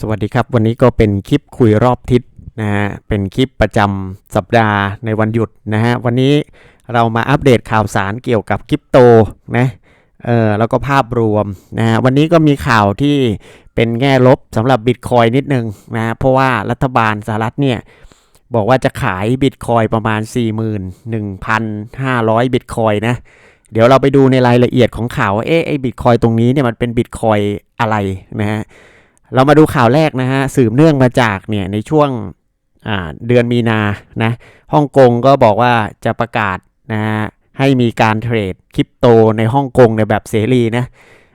สวัสดีครับ วันนี้ก็เป็นคลิปคุยรอบทิศนะฮะเป็นคลิปประจำสัปดาห์ในวันหยุดนะฮะวันนี้เรามาอัปเดตข่าวสารเกี่ยวกับคริปโตนะเออแล้วก็ภาพรวมนะฮะวันนี้ก็มีข่าวที่เป็นแง่ลบสำหรับบิตคอยนิดนึงนะเพราะว่ารัฐบาลสหรัฐเนี่ยบอกว่าจะขายบิตคอยประมาณ 41,500 บิตคอยนะเดี๋ยวเราไปดูในรายละเอียดของข่าวว่าเอ๊ะไอ้บิตคอยตรงนี้เนี่ยมันเป็นบิตคอยอะไรนะฮะ เรามาดูข่าวแรกนะฮะสืบเนื่องมาจากเนี่ยในช่วงเดือนมีนานะฮ่องกงก็บอกว่าจะประกาศนะฮะให้มีการเทรดคริปโตในฮ่องกงในแบบเสรีนะ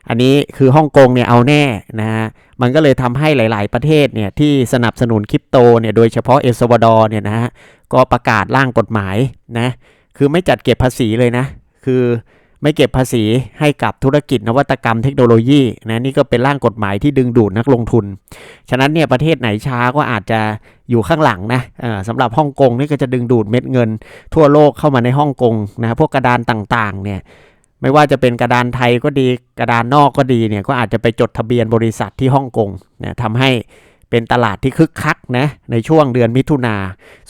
อันนี้คือฮ่องกงเนี่ยเอาแน่นะฮะมันก็เลยทำให้หลาย ๆ ประเทศเนี่ยที่สนับสนุนคริปโตเนี่ยโดยเฉพาะเอลซาวาดอร์เนี่ยนะฮะก็ประกาศร่างกฎหมายนะคือไม่จัดเก็บภาษีเลยนะ คือ ไม่เก็บภาษีให้กับธุรกิจนวัตกรรมเทคโนโลยีนะนี่ก็เป็นร่างกฎหมายที่ดึงดูดนักลงทุน ฉะนั้นเนี่ยประเทศไหนช้าก็อาจจะอยู่ข้างหลังนะสำหรับฮ่องกงนี่ก็จะดึงดูดเม็ดเงิน ทั่วโลกเข้ามาในฮ่องกงนะพวกกระดานต่างๆเนี่ยไม่ว่าจะเป็นกระดานไทยก็ดีกระดานนอกก็ดีเนี่ยก็อาจจะไปจดทะเบียนบริษัทที่ฮ่องกงนะทำให้ เป็นตลาดที่คึกคักนะในช่วงเดือนมิถุนา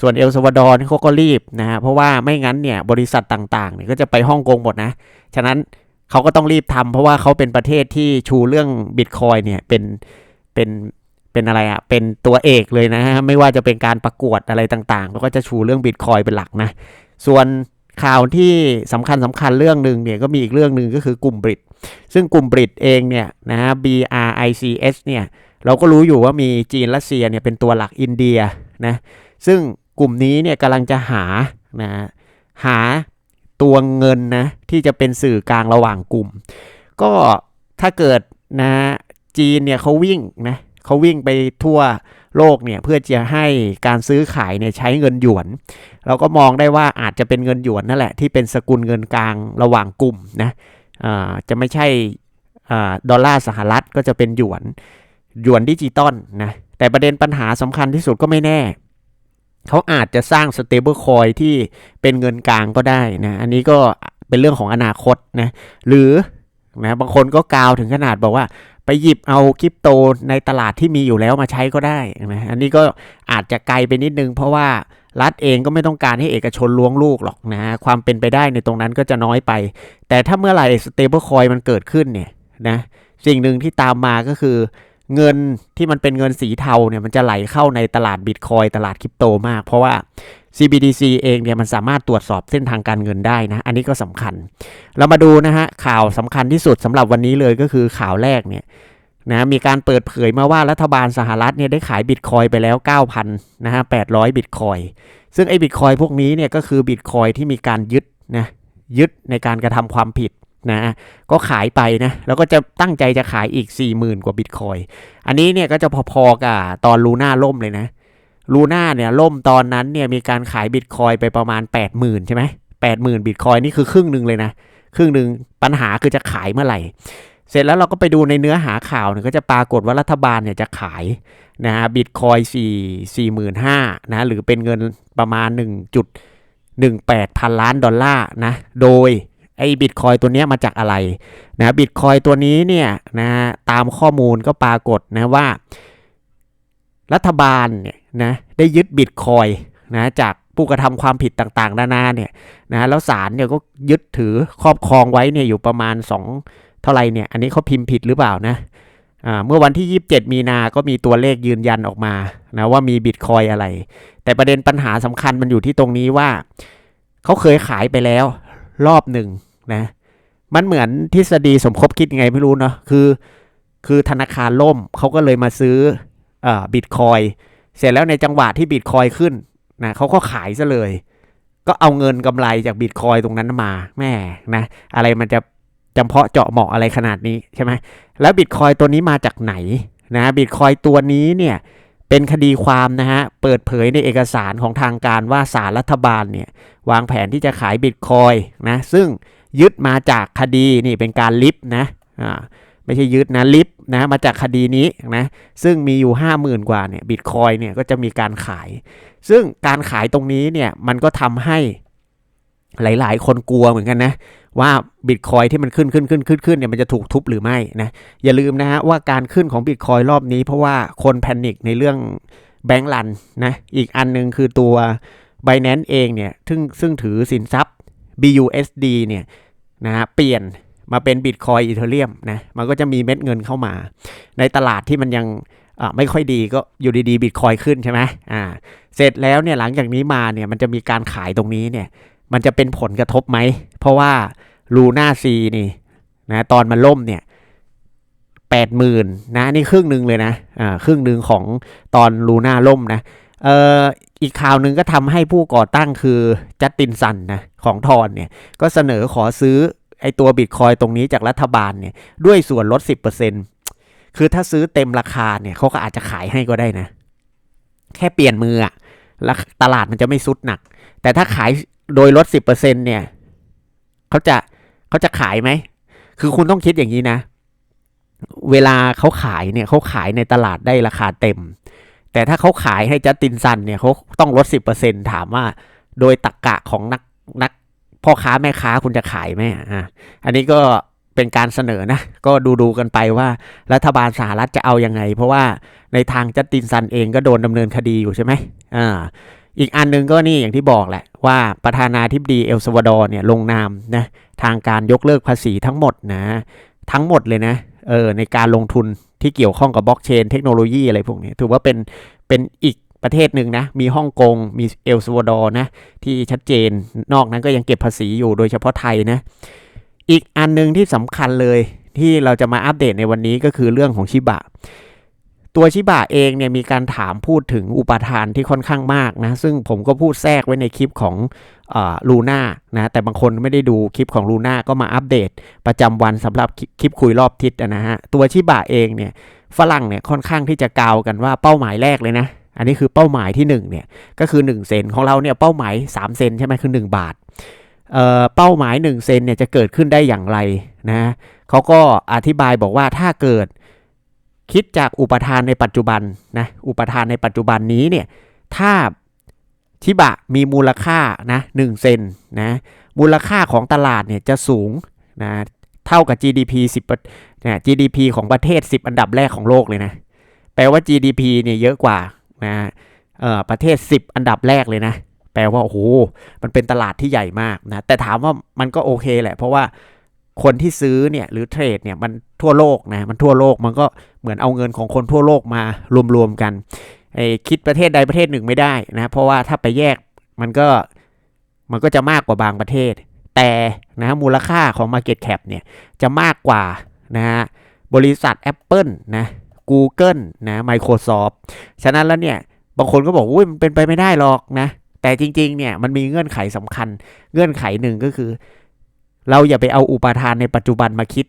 ส่วนเอลซาวาดอร์นี่เขาก็รีบนะฮะเพราะว่าไม่งั้นเนี่ยบริษัทต่างๆเนี่ยก็จะไปฮ่องกงหมดนะ ฉะนั้นเขาก็ต้องรีบทำเพราะว่าเขาเป็นประเทศที่ชูเรื่องบิตคอยเนี่ยเป็นเป็นเป็นอะไรอะเป็นตัวเอกเลยนะฮะไม่ว่าจะเป็นการประกวดอะไรต่างๆเขาก็จะชูเรื่องบิตคอยเป็นหลักนะ ส่วนข่าวที่สำคัญสำคัญเรื่องหนึ่งเนี่ยก็มีอีกเรื่องหนึ่งก็คือกลุ่มบริดซึ่งกลุ่มบริดเองเนี่ยนะฮะ BRICS เนี่ย เราก็รู้อยู่ว่ามีจีนรัสเซียเนี่ยเป็นตัวหลักอินเดียนะซึ่งกลุ่มนี้เนี่ยกำลังจะหานะหาตัวเงินนะที่จะเป็นสื่อกลางระหว่างกลุ่ม ก็ถ้าเกิดนะจีนเนี่ยเขาวิ่งนะเขาวิ่งไปทั่วโลกเนี่ยเพื่อจะให้การซื้อขายเนี่ยใช้เงินหยวน เราก็มองได้ว่าอาจจะเป็นเงินหยวนนั่นแหละที่เป็นสกุลเงินกลางระหว่างกลุ่มนะอ่าจะไม่ใช่อดอลลาร์สหรัฐก็จะเป็นหยวน หยวนดิจิตอลนะแต่ประเด็นปัญหาสำคัญที่สุดก็ไม่แน่ เขาอาจจะสร้าง stable coin ที่เป็นเงินกลางก็ได้นะอันนี้ก็เป็นเรื่องของอนาคตนะหรือนะบางคนก็กล่าวถึงขนาดบอกว่าไปหยิบเอาคริปโตในตลาดที่มีอยู่แล้วมาใช้ก็ได้นะอันนี้ก็อาจจะไกลไปนิดนึง เพราะว่ารัฐเองก็ไม่ต้องการให้เอกชนล้วงลูกหรอกนะความเป็นไปได้ในตรงนั้นก็จะน้อยไป แต่ถ้าเมื่อไหร่ stable coin มันเกิดขึ้นเนี่ยนะสิ่งหนึ่งที่ตามมาก็คือ เงินที่มันเป็นเงินสีเทาเนี่ยมันจะไหลเข้าในตลาดบิตคอยตลาดคริปโตมาก เพราะว่า CBDC เองเนี่ยมันสามารถตรวจสอบเส้นทางการเงินได้นะ อันนี้ก็สำคัญ เรามาดูนะฮะข่าวสำคัญที่สุดสำหรับวันนี้เลยก็คือข่าวแรกเนี่ยนะมีการเปิดเผยมาว่ารัฐบาลสหรัฐเนี่ยได้ขายบิตคอยไปแล้ว 9,000นะฮะ800 บิตคอยซึ่งไอ้บิตคอยพวกนี้เนี่ยก็คือบิตคอยที่มีการยึดนะยึดในการกระทำความผิด นะก็ขายไปนะ แล้วก็จะตั้งใจจะขายอีก 40,000 กว่าบิตคอยอันนี้เนี่ยก็จะพอๆกับตอนลูน่าล่มเลยนะลูน่าเนี่ยล่มตอนนั้นเนี่ยมีการขายบิตคอยไปประมาณ 80,000 ใช่ไหมแปดหมื่นบิตคอยนี่คือครึ่งหนึ่งเลยนะครึ่งหนึ่งปัญหาคือจะขายเมื่อไหร่เสร็จแล้วเราก็ไปดูในเนื้อหาข่าวเนี่ยก็จะปรากฏว่ารัฐบาลเนี่ยจะขายนะฮะบิตคอยสี่สี่หมื่นห้านะหรือเป็นเงินประมาณ1.18พันล้านดอลลาร์นะโดย ไอ้บิตคอยตัวนี้มาจากอะไรนะบิตคอยตัวนี้เนี่ยนะตามข้อมูลก็ปรากฏนะว่า รัฐบาลเนี่ยนะได้ยึดบิตคอยนะจากผู้กระทำความผิดต่างๆ นานาเนี่ยนะแล้วศาลเนี่ยก็ยึดถือครอบครองไว้เนี่ยอยู่ประมาณ 2 เท่าไหร่เนี่ยอันนี้เขาพิมพ์ผิดหรือเปล่านะอ่าเมื่อวันที่ 27 มีนา ก็มีตัวเลขยืนยันออกมานะว่ามีบิตคอยอะไร แต่ประเด็นปัญหาสำคัญมันอยู่ที่ตรงนี้ว่า เขาเคยขายไปแล้วรอบหนึ่ง นะมันเหมือนทฤษฎีสมคบคิดยังไงไม่รู้เนาะคือคือธนาคารล่มเขาก็เลยมาซื้ออ่าบิตคอยเสร็จแล้วในจังหวะที่บิตคอยขึ้นนะเขาก็ขายซะเลย ก็เอาเงินกำไรจากบิตคอยตรงนั้นมาแม่นะอะไรมันจะจำเพาะเจาะเหมาะอะไรขนาดนี้ใช่ไหมแล้วบิตคอยตัวนี้มาจากไหนนะบิตคอยตัวนี้เนี่ยเป็นคดีความนะฮะ เปิดเผยในเอกสารของทางการว่าสารรัฐบาลเนี่ยวางแผนที่จะขายบิตคอยนะซึ่ง ยึดมาจากคดีนี่เป็นการลิฟต์นะอ่าไม่ใช่ยึดนะลิฟต์นะมาจากคดีนี้นะซึ่งมีอยู่ 50,000 กว่าเนี่ยบิตคอยเนี่ยก็จะมีการขาย ซึ่งการขายตรงนี้เนี่ยมันก็ทำให้หลาย ๆ คนกลัวเหมือนกันนะ ว่าบิตคอยที่มันขึ้นขึ้นขึ้นขึ้นขึ้นเนี่ยมันจะถูกทุบหรือไม่นะอย่าลืมนะฮะว่าการขึ้นของบิตคอยรอบนี้เพราะว่าคนแพนิคในเรื่องแบงก์รันนะอีกอันหนึงคือตัว b i n a n c e เองเนี่ยซึ่งซึ่งถือสินทรัพย์ BUSD เนี่ย นะฮะเปลี่ยนมาเป็นบิตคอยอีเทเรียมนะมันก็จะมีเม็ดเงินเข้ามา ในตลาดที่มันยังไม่ค่อยดีก็อยู่ดีๆบิตคอยขึ้นใช่ไหมอ่าเสร็จแล้วเนี่ยหลังจากนี้มาเนี่ยมันจะมีการขายตรงนี้เนี่ยมันจะเป็นผลกระทบไหม เพราะว่าลูน่าซีนี่นะตอนมันล่มเนี่ยแปดหมื่นนะนี่ครึ่งหนึ่งเลยนะอ่าครึ่งหนึ่งของตอนลูน่าล่มนะ เอ่ออีกข่าวหนึ่งก็ทำให้ผู้ก่อตั้งคือจัสตินสันนะของทอนเนี่ยก็เสนอขอซื้อไอตัวบิตคอยตรงนี้จากรัฐบาลเนี่ยด้วยส่วนลด 10%คือถ้าซื้อเต็มราคาเนี่ยเขาก็อาจจะขายให้ก็ได้นะ แค่เปลี่ยนมืออะตลาดมันจะไม่ซุดหนัก แต่ถ้าขายโดยลด 10%เนี่ยเขาจะเขาจะขายไหม คือคุณต้องคิดอย่างนี้นะ เวลาเขาขายเนี่ยเขาขายในตลาดได้ราคาเต็ม แต่ถ้าเขาขายให้จัสตินซันเนี่ยเขาต้องลด 10%ถามว่า โดยตรกกะของนักนักพ่อค้าแม่ค้าคุณจะขายไหมอะอันนี้ก็เป็นการเสนอนะ ก็ดูดูกันไปว่ารัฐบาลสหรัฐจะเอายังไง เพราะว่าในทางจัสตินซันเองก็โดนดำเนินคดีอยู่ใช่ไหมอ่าอีกอันหนึงก็นี่อย่างที่บอกแหละว่าประธานาธิบดีเอลซาวาดอร์เนี่ยลงนามนะทางการยกเลิกภาษีทั้งหมดนะ ทั้งหมดเลยนะเออในการลงทุน ที่เกี่ยวข้องกับบล็อกเชนเทคโนโลยีอะไรพวกนี้ ถือว่าเป็นเป็นอีกประเทศหนึ่งนะ มีฮ่องกง มีเอลซัวาดอร์นะ ที่ชัดเจน นอกนั้นก็ยังเก็บภาษีอยู่โดยเฉพาะไทยนะ อีกอันหนึงที่สำคัญเลยที่เราจะมาอัปเดตในวันนี้ก็คือเรื่องของชิบะ ตัวชิบะเองเนี่ยมีการถามพูดถึงอุปทานที่ค่อนข้างมากนะ ซึ่งผมก็พูดแทรกไว้ในคลิปของลูน่านะแต่บางคนไม่ได้ดูคลิปของลูน่าก็มาอัปเดตประจำวันสำหรับคลิปคุยรอบทิศนะฮะตัวชิบะเองเนี่ยฝรั่งเนี่ยค่อนข้างที่จะกาวกันว่าเป้าหมายแรกเลยนะ อันนี้คือเป้าหมายที่1เนี่ยก็คือ 1 เซนของเราเนี่ยเป้าหมาย 3 เซนใช่ไหมคือ 1 บาทเออเป้าหมาย 1 เซนเนี่ยจะเกิดขึ้นได้อย่างไรนะเขาก็อธิบายบอกว่าถ้าเกิด คิดจากอุปทานในปัจจุบันนะอุปทานในปัจจุบันนี้เนี่ยถ้าชิบะมีมูลค่านะหนึ่งเซนนะมูลค่าของตลาดเนี่ยจะสูงนะเท่ากับ GDP 10นะ GDP ของประเทศ 10 อันดับแรกของโลกเลยนะแปลว่า GDP เนี่ยเยอะกว่านะเอ่อประเทศ 10 อันดับแรกเลยนะแปลว่าโอ้โหมันเป็นตลาดที่ใหญ่มากนะแต่ถามว่ามันก็โอเคแหละ เพราะว่าคนที่ซื้อเนี่ยหรือเทรดเนี่ยมันทั่วโลกนะมันทั่วโลกมันก็ เหมือนเอาเงินของคนทั่วโลกมารวมๆกันไอ้คิดประเทศใดประเทศหนึ่งไม่ได้นะเพราะว่าถ้าไปแยกมันก็มันก็จะมากกว่าบางประเทศ แต่นะมูลค่าของ Market Cap เนี่ยจะมากกว่านะฮะบริษัท Apple นะ Google นะ Microsoft ฉะนั้นแล้วเนี่ยบางคนก็บอกอุ้ยมันเป็นไปไม่ได้หรอกนะแต่จริงๆเนี่ยมันมีเงื่อนไขสำคัญ เงื่อนไขหนึ่งก็คือ เราอย่าไปเอาอุปทานในปัจจุบันมาคิด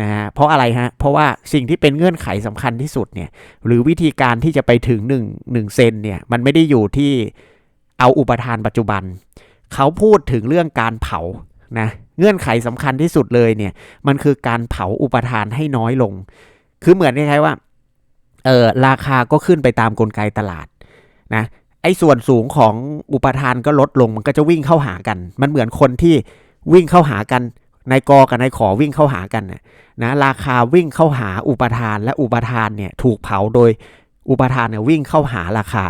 นะฮะเพราะอะไรฮะ เพราะว่าสิ่งที่เป็นเงื่อนไขสำคัญที่สุดเนี่ยหรือวิธีการที่จะไปถึง1 1เซนเนี่ยมันไม่ได้อยู่ที่เอาอุปทานปัจจุบัน เขาพูดถึงเรื่องการเผานะเงื่อนไขสำคัญที่สุดเลยเนี่ยมันคือการเผาอุปทานให้น้อยลง คือเหมือนคล้ายๆว่าเออราคาก็ขึ้นไปตามกลไกตลาดนะไอ้ส่วนสูงของอุปทานก็ลดลงมันก็จะวิ่งเข้าหากัน มันเหมือนคนที่วิ่งเข้าหากัน นายกอกับนายขอวิ่งเข้าหากันนะนะราคาวิ่งเข้าหาอุปทานและอุปทานเนี่ยถูกเผาโดยอุปทานเนี่ยวิ่งเข้าหาราคา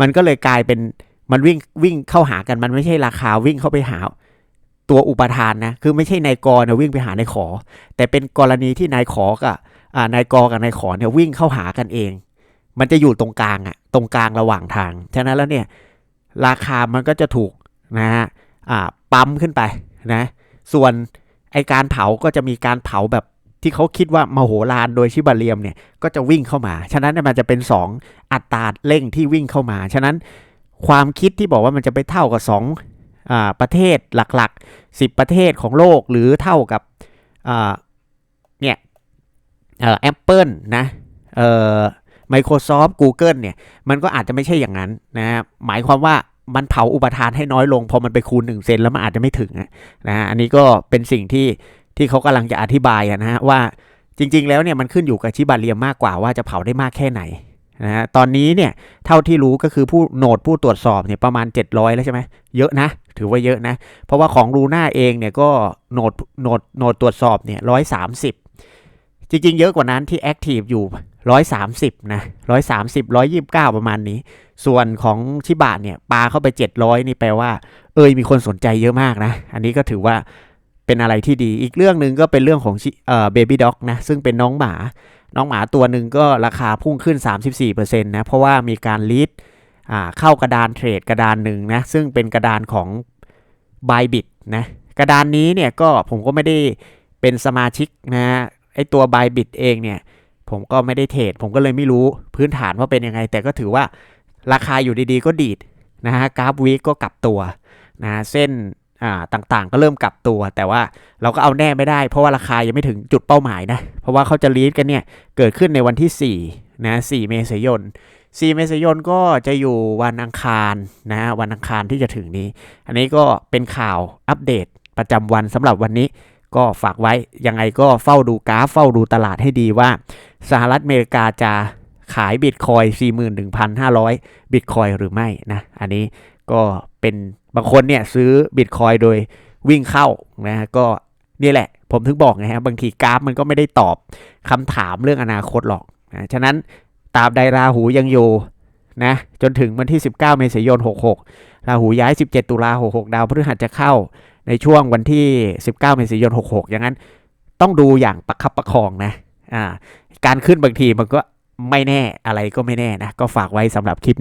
มันก็เลยกลายเป็นมันวิ่งวิ่งเข้าหากันมันไม่ใช่ราคาวิ่งเข้าไปหาตัวอุปทานนะคือไม่ใช่นายกเนี่ยวิ่งไปหานายขอ แต่เป็นกรณีที่นายขอกับนายกกับนายขอเนี่ยวิ่งเข้าหากันเอง มันจะอยู่ตรงกลางอะตรงกลางระหว่างทางฉะนั้นแล้วเนี่ยราคามันก็จะถูกนะฮะปั๊มขึ้นไปนะส่วน ไอการเผาก็จะมีการเผาแบบที่เขาคิดว่ามาโหฬารโดยชิบาเลียมเนี่ยก็จะวิ่งเข้ามา ฉะนั้นเนี่ยมันจะเป็น 2 อัตราเร่งที่วิ่งเข้ามา ฉะนั้นความคิดที่บอกว่ามันจะไปเท่ากับ2อประเทศหลักๆ 10 ประเทศของโลกหรือเท่ากับเนี่ยแอปเปิลนะเอ่อ Microsoft Google เนี่ยมันก็อาจจะไม่ใช่อย่างนั้นนะฮะหมายความว่า มันเผาอุปทานให้น้อยลง พอมันไปคูณ1เซนแล้วมันอาจจะไม่ถึงนะฮะอันนี้ก็เป็นสิ่งที่ที่เขากำลังจะอธิบายนะฮะว่าจริง ๆ แล้วเนี่ยมันขึ้นอยู่กับชิบาเรียมมากกว่าว่าจะเผาได้มากแค่ไหนนะฮะตอนนี้เนี่ยเท่าที่รู้ก็คือผู้โหนดผู้ตรวจสอบเนี่ยประมาณ 700 แล้วใช่ไหมเยอะนะ ถือว่าเยอะนะ เพราะว่าของลูน่าเองเนี่ยก็โหนดโหนดโหนดตรวจสอบเนี่ยร้อยสามสิบจริง ๆ เยอะกว่านั้นที่แอคทีฟอยู่ ร้อยสามสิบนะร้อยสามสิบร้อยยี่บเก้าประมาณนี้ ส่วนของชิบะเนี่ยปาเข้าไปเจ็ดร้อยนี่แปลว่า เอยมีคนสนใจเยอะมากนะ อันนี้ก็ถือว่าเป็นอะไรที่ดี อีกเรื่องหนึ่งก็เป็นเรื่องของชิเอ่อเบบี้ด็อกนะ ซึ่งเป็นน้องหมา น้องหมาตัวหนึ่งก็ราคาพุ่งขึ้น 34%นะ เพราะว่ามีการลีดเข้ากระดานเทรดกระดานหนึ่งนะ ซึ่งเป็นกระดานของ b y b i t นะ กระดานนี้เนี่ยก็ผมก็ไม่ได้เป็นสมาชิกนะไอตัว b y b i t เองเนี่ย ผมก็ไม่ได้เทรดผมก็เลยไม่รู้พื้นฐานว่าเป็นยังไง แต่ก็ถือว่าราคาอยู่ดีๆก็ดีดนะฮะกราฟวีก็กลับตัวนะเส้นอ่าต่างๆ ก็เริ่มกลับตัว แต่ว่าเราก็เอาแน่ไม่ได้ เพราะว่าราคายังไม่ถึงจุดเป้าหมายนะ เพราะว่าเขาจะลีดกันเนี่ย เกิดขึ้นในวันที่4นะ4เมษายน4เมษายนก็จะอยู่วันอังคารนะวันอังคารที่จะถึงนี้ อันนี้ก็เป็นข่าวอัปเดตประจำวันสำหรับวันนี้ ก็ฝากไว้ยังไงก็เฝ้าดูกราฟเฝ้าดูตลาดให้ดีว่า สหรัฐอเมริกาจะขายบิตคอย41,500 บิตคอยหรือไม่นะ อันนี้ก็เป็นบางคนเนี่ยซื้อบิตคอยโดยวิ่งเข้านะก็นี่แหละ ผมถึงบอกไงฮะบางทีกราฟมันก็ไม่ได้ตอบคำถามเรื่องอนาคตหรอกนะฉะนั้นตาบใดราหูยังอยู่นะจนถึงวันที่ 19 เมษายน 66 ราหูย้าย 17 ตุลา66 ดาวพฤหัสจะเข้า ในช่วงวันที่ 19 เมษายน 66 อย่างนั้น ต้องดูอย่างประคับประคองนะ อ่า การขึ้นบางทีมันก็ไม่แน่อะไรก็ไม่แน่นะ ก็ฝากไว้สำหรับคลิป